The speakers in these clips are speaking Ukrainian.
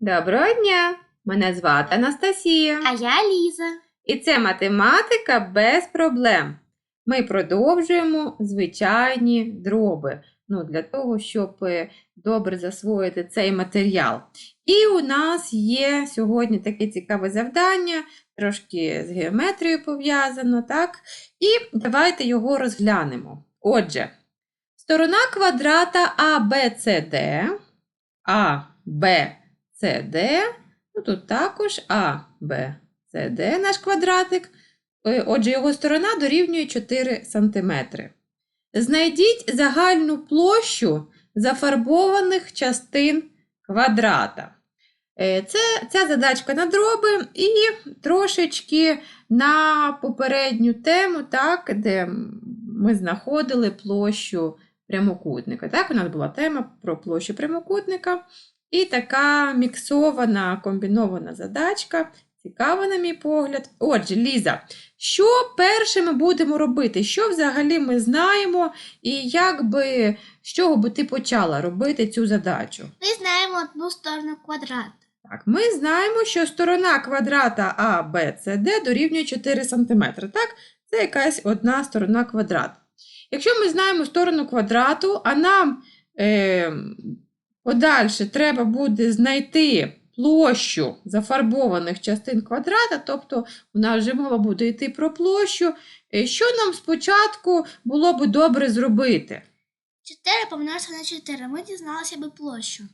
Доброго дня! Мене звати Анастасія. А я Ліза. І це математика без проблем. Ми продовжуємо звичайні дроби. Ну, для того, щоб е, добре засвоїти цей матеріал. І у нас є сьогодні таке цікаве завдання, трошки з геометрією пов'язано, так? І давайте його розглянемо. Отже, сторона квадрата ABCD, А, Б, С, Д, ну тут також А, Б, С, Д наш квадратик. Е, Отже, його сторона дорівнює 4 см. Знайдіть загальну площу зафарбованих частин квадрата. Е, Це, ця задачка на дроби і трошечки на попередню тему, так, де ми знаходили площу прямокутника. Так, у нас була тема про площу прямокутника. І така міксована, комбінована задачка. Цікава, на мій погляд. Отже, Ліза, що перше ми будемо робити? Що взагалі ми знаємо, і як би, з чого би ти почала робити цю задачу? Ми знаємо одну сторону квадрата. Так, ми знаємо, що сторона квадрата А, Б, С, Д дорівнює 4 см. Так? Це якась одна сторона квадрату. Якщо ми знаємо сторону квадрату, а нам е, подальше треба буде знайти площу зафарбованих частин квадрата, тобто у нас вже мова буде йти про площу, е, що нам спочатку було би добре зробити? 4 помножити на 4. Ми дізналися би площу.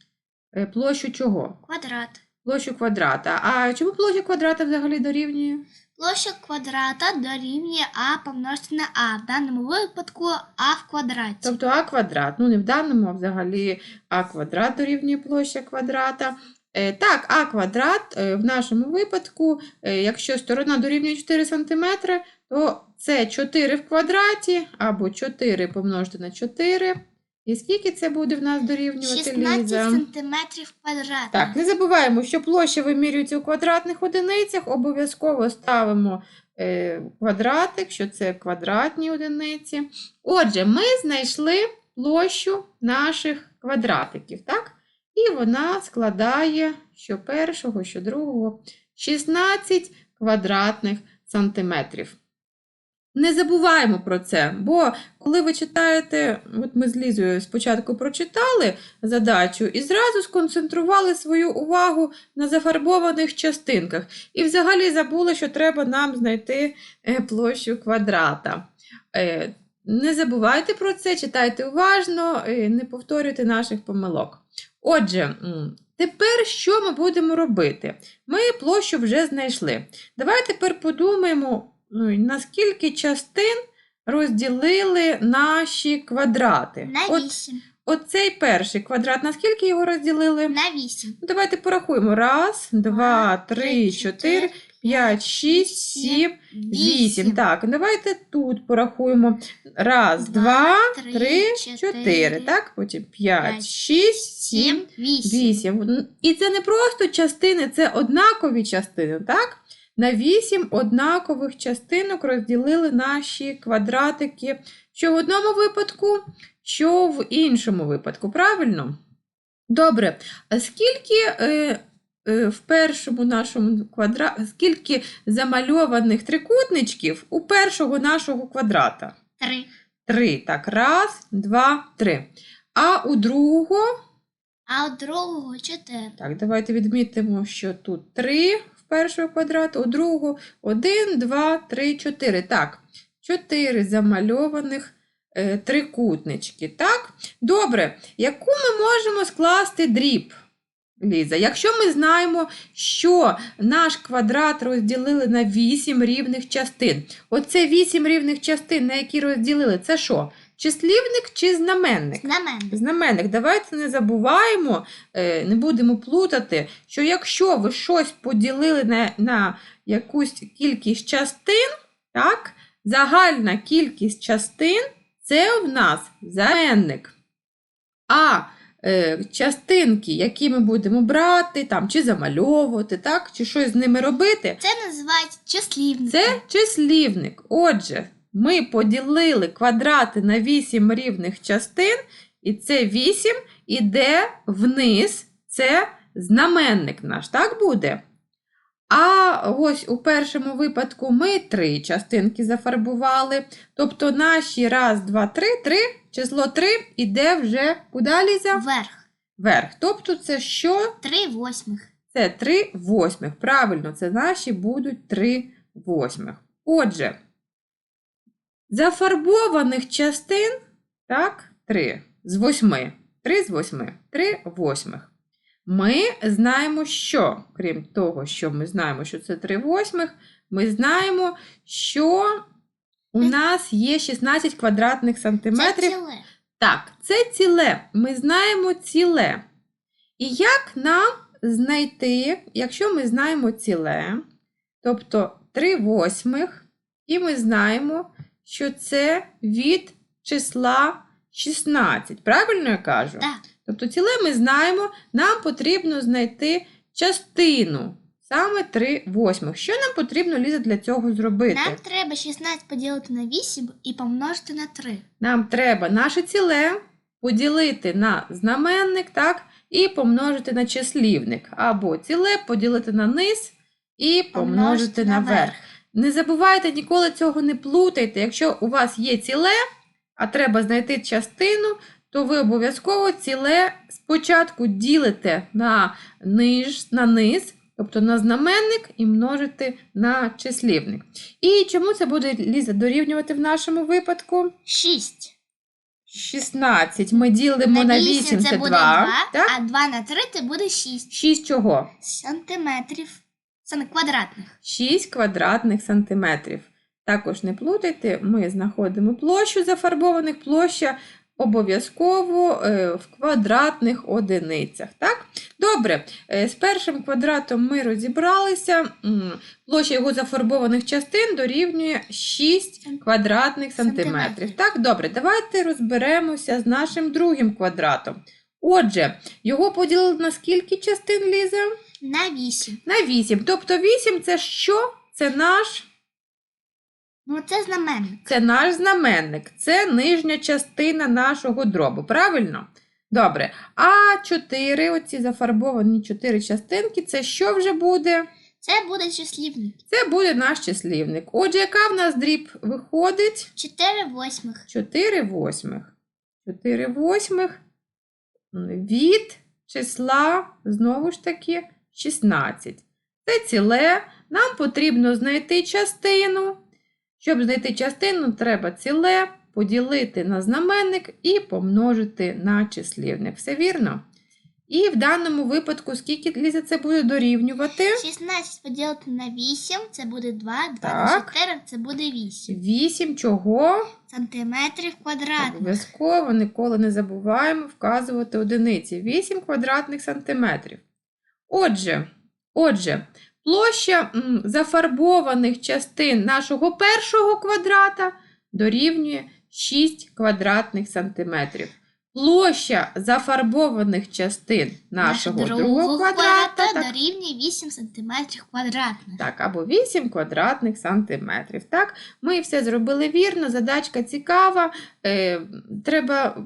Е, Площу чого? Квадрат. Площу квадрата. А чому площа квадрата взагалі дорівнює? Площа квадрата дорівнює А помножити на А. В даному випадку А в квадраті. Тобто а квадрат. Ну, не в даному, а взагалі а квадрат дорівнює площа квадрата. Е, так, а квадрат е, в нашому випадку, е, якщо сторона дорівнює 4 см, то це 4 в квадраті або 4 помножити на 4. І скільки це буде в нас дорівнювати 16 Ліза? сантиметрів квадрата. Так, не забуваємо, що площа вимірюється у квадратних одиницях. Обов'язково ставимо е, квадратик, що це квадратні одиниці. Отже, ми знайшли площу наших квадратиків, так? І вона складає що першого, що другого 16 квадратних сантиметрів. Не забуваємо про це, бо коли ви читаєте, от ми з Лізою спочатку прочитали задачу і зразу сконцентрували свою увагу на зафарбованих частинках. І взагалі забули, що треба нам знайти е, площу квадрата. Е, Не забувайте про це, читайте уважно, е, не повторюйте наших помилок. Отже, тепер що ми будемо робити? Ми площу вже знайшли. Давайте тепер подумаємо, ну, і на скільки частин розділили наші квадрати. На От, 8. оцей перший квадрат, на скільки його розділили? На 8. Ну, давайте порахуємо. Раз, два, три, чотири, п'ять, шість, сім, вісім. Так, давайте тут порахуємо. Раз, Два, два, три, три, чотири, чотири. Так, потім п'ять, п'ять, шість, сім, 8. вісім. І це не просто частини, це однакові частини, так? На вісім однакових частинок розділили наші квадратики, що в одному випадку, що в іншому випадку. Правильно? Добре. А скільки е, е, в першому нашому квадраті, скільки замальованих трикутничків у першого нашого квадрата? 3. Три. Так, раз, два, три. А у другого А у другого 4. Так, давайте відмітимо, що тут 3 в першого квадрату, у другого 1, 2, 3, 4. Так, 4 замальованих е, трикутнички. Так? Добре, яку ми можемо скласти дріб, Ліза? Якщо ми знаємо, що наш квадрат розділили на 8 рівних частин. Оце 8 рівних частин, на які розділили, це що? Числівник чи знаменник? Знаменник. Знаменник, давайте не забуваємо, е, не будемо плутати, що якщо ви щось поділили на, на якусь кількість частин, так, загальна кількість частин це в нас знаменник. А е, частинки, які ми будемо брати, там, чи замальовувати, так, чи щось з ними робити, Це називають числівник. це числівник. Отже, ми поділили квадрати на 8 рівних частин, і це 8 іде вниз. Це знаменник наш, так буде? А ось у першому випадку ми три частинки зафарбували. Тобто наші раз, два, три, три, число 3 іде вже куди Ліза? Вверх. Вверх. Тобто це що? Три восьмих. Це 3 восьмих. Правильно, це наші будуть 3 восьмих. Отже, зафарбованих частин, так, 3 з 8. 3 з 8. 3 восьмих. Ми знаємо, що, крім того, що ми знаємо, що це 3 восьмих, ми знаємо, що у нас є 16 квадратних Це сантиметрів. ціле. Так, це ціле. Ми знаємо ціле. І як нам знайти, якщо ми знаємо ціле, тобто 3 восьмих, і ми знаємо, що це від числа 16. Правильно я кажу? Так. Тобто ціле ми знаємо, нам потрібно знайти частину, саме 3 восьмих. Що нам потрібно, Ліза, для цього зробити? Нам треба 16 поділити на 8 і помножити на 3. Нам треба наше ціле поділити на знаменник, так, і помножити на числівник. Або ціле поділити на низ і помножити на верх. Не забувайте, ніколи цього не плутайте. Якщо у вас є ціле, а треба знайти частину, то ви обов'язково ціле спочатку ділите на, ниж, на низ, тобто на знаменник, і множите на числівник. І чому це буде Ліза дорівнювати в нашому випадку? 6. 16 ми ділимо на 8, це це буде 2. 2, Так? а 2 на 3 це буде 6 6 чого? сантиметрів. Не квадратних. 6 квадратних сантиметрів. Також не плутайте, ми знаходимо площу зафарбованих, площа обов'язково е, в квадратних одиницях. Так? Добре, е, з першим квадратом ми розібралися. Площа його зафарбованих частин дорівнює 6 квадратних сантиметрів. Сантиметрів. Так, добре, давайте розберемося з нашим другим квадратом. Отже, його поділили на скільки частин, Ліза? На 8. На 8. Тобто 8 це що? Це наш, Ну, це знаменник. це наш знаменник, це нижня частина нашого дробу, правильно? Добре. А 4, оці зафарбовані 4 частинки, це що вже буде? Це буде числівник. Це буде наш числівник. Отже, яка в нас дріб виходить? 4 восьмих. 4 восьмих. 4 восьмих від числа, знову ж таки, 16. Це ціле. Нам потрібно знайти частину. Щоб знайти частину, треба ціле поділити на знаменник і помножити на числівник. Все вірно? І в даному випадку, скільки Ліза, це буде дорівнювати? 16 поділити на 8 це буде 2, 2 на 4 це буде 8 8 чого? сантиметрів квадратних. Обов'язково ніколи не забуваємо вказувати одиниці. 8 квадратних сантиметрів. Отже, отже, площа зафарбованих частин нашого першого квадрата дорівнює 6 квадратних сантиметрів. Площа зафарбованих частин нашого другого квадрата так, дорівнює 8 сантиметрів квадратних. так, або 8 квадратних сантиметрів. Так, ми все зробили вірно, задачка цікава. Е, треба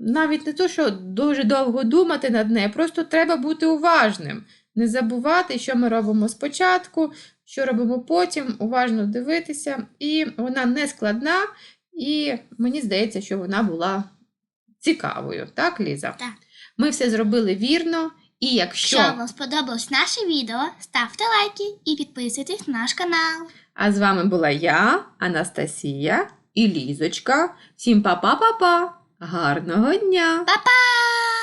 навіть не то, що дуже довго думати над нею, просто треба бути уважним. Не забувати, що ми робимо спочатку, що робимо потім, уважно дивитися. І вона не складна, і мені здається, що вона була цікавою. Так, Ліза? Так. Ми все зробили вірно. І якщо... Якщо вам сподобалось наше відео, ставте лайки і підписуйтесь на наш канал. А з вами була я, Анастасія і Лізочка. Всім па-па-па-па! Гарного дня! Па-па!